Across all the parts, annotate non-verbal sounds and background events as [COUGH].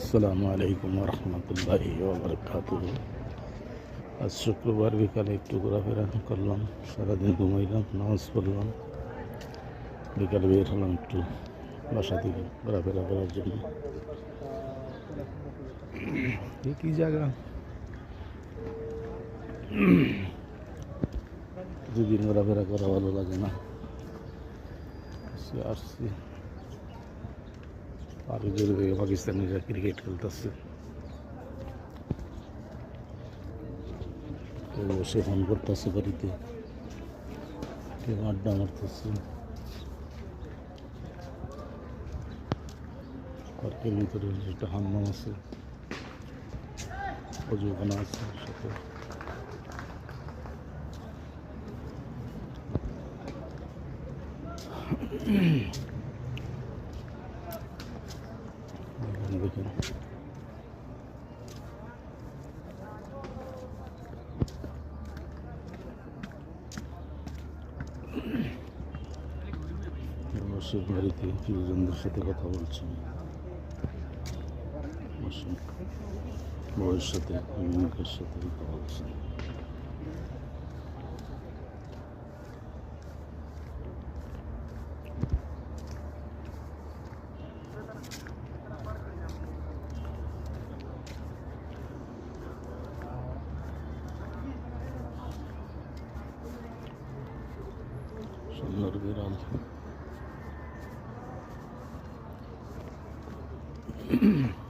আসসালামু আলাইকুম রহমতুল্লাহ আজ শুক্রবার বিকালে একটু ঘোরাফেরা করলাম সারাদিন ঘুমাইলাম নামাজ পড়লাম। বিকালে বের হলাম একটু বাসা থেকে ঘোরাফেরা করার জন্য। কি জায়গা? দুদিন ঘোরাফেরা করা ভালো লাগে না। আসছি। আর দূরে থেকে পাকিস্তানিরা ক্রিকেট খেলতেছে। কেউ বসে ফোন করতেছে বাড়িতে। কেউ আড্ডা মারতেছে। পার্কের ভিতরে একটা হাম্মাম আছে। অজুখানা আছে সাথে। এখানে দেখেন বসে বাড়িতে প্রিয়জনদের সাথে কথা বলছি। বউয়ের সাথে সাথে কথা বলছি। Şunları böyle alayım. [CLEARS THROAT]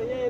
নিয়ে